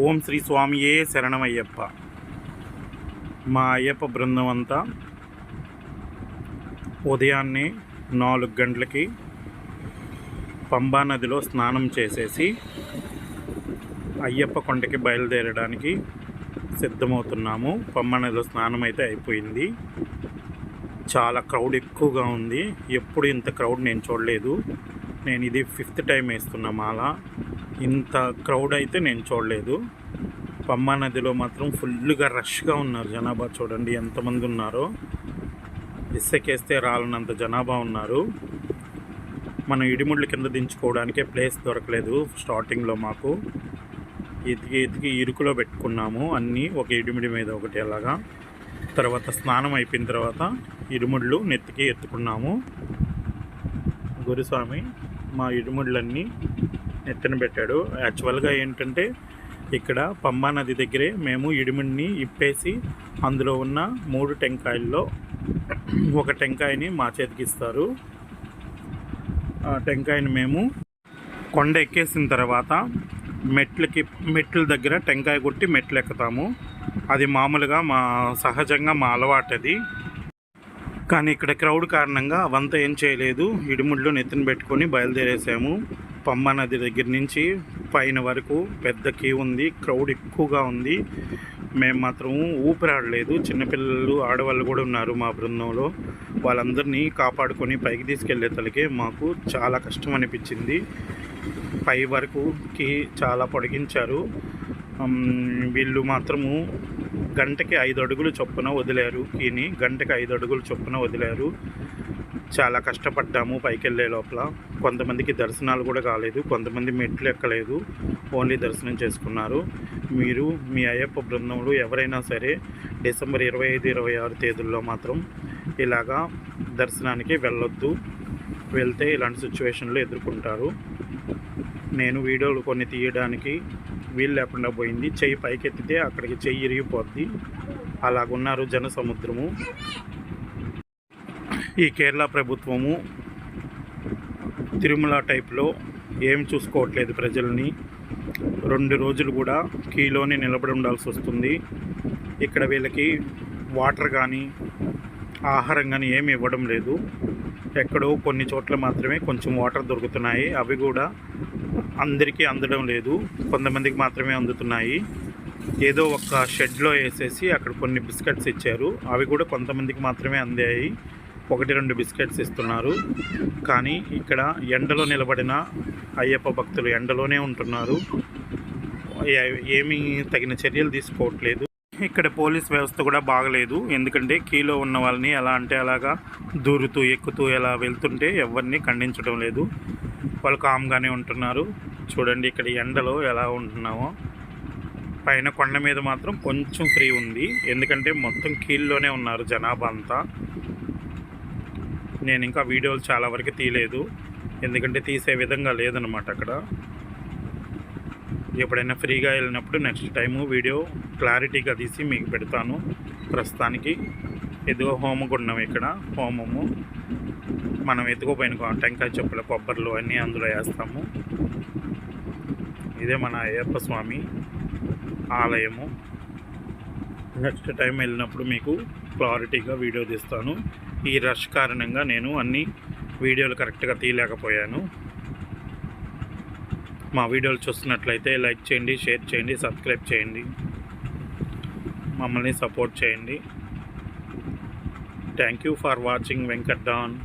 ఓం శ్రీ స్వామియే శరణమయ్యప్ప. మా అయ్యప్ప బృందం అంతా ఉదయాన్నే నాలుగు గంటలకి పంబా నదిలో స్నానం చేసేసి అయ్యప్ప కొండకి బయలుదేరడానికి సిద్ధమవుతున్నాము. పంబా నదిలో స్నానం అయితే అయిపోయింది. చాలా క్రౌడ్ ఎక్కువగా ఉంది. ఎప్పుడు ఇంత క్రౌడ్ నేను చూడలేదు. నేను ఇది ఫిఫ్త్ టైం వేస్తున్నా మాల. ఇంత క్రౌడ్ అయితే నేను చూడలేదు. పమ్మా నదిలో మాత్రం ఫుల్గా రష్గా ఉన్నారు జనాభా చూడండి ఎంతమంది ఉన్నారో. ఇసుకేస్తే రాలనంత జనాభా ఉన్నారు. మనం ఇడిముళ్ళు కింద దించుకోవడానికే ప్లేస్ దొరకలేదు స్టార్టింగ్లో మాకు. ఎతికి ఎతికి ఇరుకులో పెట్టుకున్నాము అన్నీ ఒక ఇడిమిడి మీద ఒకటి అలాగా. తర్వాత స్నానం అయిపోయిన తర్వాత ఇరుముళ్ళు నెత్తికి ఎత్తుకున్నాము. గురుస్వామి మా ఇరుముళ్ళన్నీ నెత్తిన పెట్టాడు. యాక్చువల్గా ఏంటంటే ఇక్కడ పంబా నది దగ్గరే మేము ఇడిముడిని ఇప్పేసి అందులో ఉన్న మూడు టెంకాయల్లో ఒక టెంకాయని మా చేతికి ఇస్తారు. ఆ టెంకాయని మేము కొండ ఎక్కేసిన తర్వాత మెట్లకి మెట్ల దగ్గర టెంకాయ కొట్టి మెట్లు ఎక్కుతాము అది మామూలుగా మా సహజంగా మా అలవాటు అది కానీ ఇక్కడ క్రౌడ్ కారణంగా వంత ఏం చేయలేదు. ఇడిముళ్ళు నెత్తిన పెట్టుకొని బయలుదేరేసాము. పంబా నది దగ్గర నుంచి పైన వరకు పెద్ద క్యూ ఉంది. క్రౌడ్ ఎక్కువగా ఉంది. మేము మాత్రం ఊపిరాడలేదు. చిన్నపిల్లలు ఆడవాళ్ళు కూడా ఉన్నారు మా బృందంలో. వాళ్ళందరినీ కాపాడుకొని పైకి తీసుకెళ్ళే తలకే మాకు చాలా కష్టం అనిపించింది. పై వరకుకి చాలా పొడిగించారు. వీళ్ళు మాత్రము గంటకి ఐదు అడుగులు చొప్పున వదిలారు. కీని గంటకి ఐదు అడుగులు చొప్పున వదిలారు. చాలా కష్టపడ్డాము పైకి వెళ్ళే లోపల. కొంతమందికి దర్శనాలు కూడా కాలేదు. కొంతమంది మెట్లు ఎక్కలేదు. ఓన్లీ దర్శనం చేసుకున్నారు. మీరు మీ అయ్యప్ప బృందంలో ఎవరైనా సరే డిసెంబర్ ఇరవై ఐదు ఇరవై ఆరు తేదీల్లో మాత్రం ఇలాగా దర్శనానికి వెళ్ళొద్దు. వెళ్తే ఇలాంటి సిచ్యువేషన్లు ఎదుర్కొంటారు. నేను వీడియోలు కొన్ని తీయడానికి వీలు లేకుండా పోయింది. చెయ్యి పైకెత్తితే అక్కడికి చెయ్యి ఇరిగిపోద్ది. అలాగున్నారు జన సముద్రము ఈ కేరళ ప్రభుత్వము తిరుమల టైప్లో ఏం చూసుకోవట్లేదు ప్రజల్ని. రెండు రోజులు కూడా కీలోనే నిలబడి ఉండాల్సి వస్తుంది. ఇక్కడ వీళ్ళకి వాటర్ కానీ ఆహారం కానీ ఏమి ఇవ్వడం లేదు. ఎక్కడో కొన్ని చోట్ల మాత్రమే కొంచెం వాటర్ దొరుకుతున్నాయి. అవి కూడా అందరికీ అందడం లేదు. కొంతమందికి మాత్రమే అందుతున్నాయి. ఏదో ఒక షెడ్లో వేసేసి అక్కడ కొన్ని బిస్కెట్స్ ఇచ్చారు. అవి కూడా కొంతమందికి మాత్రమే అందాయి. ఒకటి రెండు బిస్కెట్స్ ఇస్తున్నారు. కానీ ఇక్కడ ఎండలో నిలబడిన అయ్యప్ప భక్తులు ఎండలోనే ఉంటున్నారు. ఏమీ తగిన చర్యలు తీసుకోవట్లేదు. ఇక్కడ పోలీస్ వ్యవస్థ కూడా బాగలేదు. ఎందుకంటే కీలో ఉన్న వాళ్ళని ఎలా అంటే అలాగా దూరుతూ ఎక్కుతూ ఎలా వెళ్తుంటే ఎవరిని ఖండించడం లేదు. వాళ్ళు కామ్గానే ఉంటున్నారు. చూడండి ఇక్కడ ఎండలో ఎలా ఉంటున్నామో. పైన కొండ మీద మాత్రం కొంచెం ఫ్రీ ఉంది. ఎందుకంటే మొత్తం కీళ్ళలోనే ఉన్నారు జనాభా అంతా. నేను ఇంకా వీడియోలు చాలా వరకు తీయలేదు. ఎందుకంటే తీసే విధంగా లేదనమాట అక్కడ. ఎప్పుడైనా ఫ్రీగా వెళ్ళినప్పుడు నెక్స్ట్ టైము వీడియో క్లారిటీగా తీసి మీకు పెడతాను ప్రస్తుతానికి. ఎదుగో హోమగుండం ఇక్కడ హోమము. మనం ఎత్తుకుపోయిన టెంకాయ చెప్పుల కొబ్బరిలు అన్నీ అందులో వేస్తాము. ఇదే మన అయ్యప్ప స్వామి ఆలయము. నెక్స్ట్ టైం వెళ్ళినప్పుడు మీకు క్లారిటీగా వీడియో తీస్తాను. ఈ రష్ కారణంగా నేను అన్ని వీడియోలు కరెక్ట్గా తీయలేకపోయాను. మా వీడియోలు చూస్తున్నట్లయితే లైక్ చేయండి షేర్ చేయండి సబ్స్క్రైబ్ చేయండి. మమ్మల్ని సపోర్ట్ చేయండి. Thank you for watching Venkat Don.